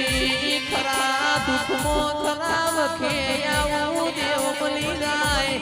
વીણસી ખરા દુઃખમો ખરા વખે આવું દેવ મળી જાય.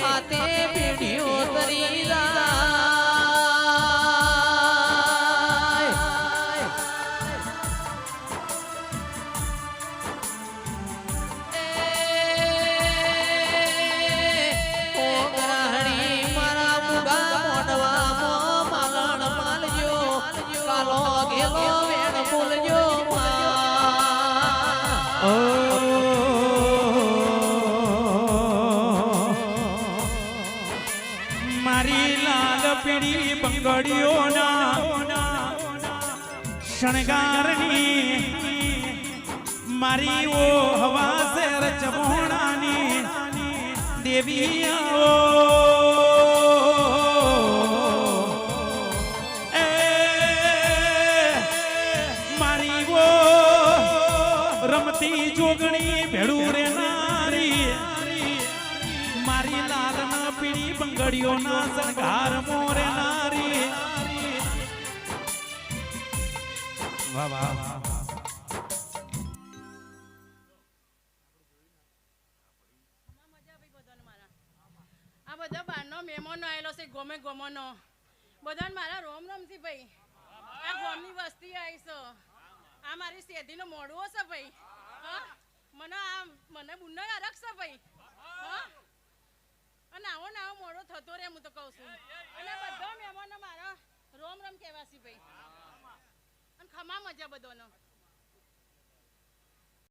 હાથે પેઢીઓ મારી લાલ પીળી બંગડીઓના શણગારની મારી ઓ હવા શેર ચમોણાની દેવી એ મારી ઓ રમતી જોગણી ભેડું રે બંગડીઓ ના સંઘાર મોરે નારી. વાહ વાહ મહેમાનો આવેલો છે, ગમે ગમોનો. બધાને મારા રોમ રોમ ભાઈ. આ ગોમની વસ્તી આવી છે આ મારી શેઠીનો મોડવો છે ભાઈ. મને આ, મને બુનો અરગ છે ભાઈ. હા અને આવો ને આવો મોડો થતો રે, હું તો કહું છું. અને બધા મહેમાનો મારા રોમ રોમ કહેવાસી ભાઈ. અને ખમા મજા બધાનો.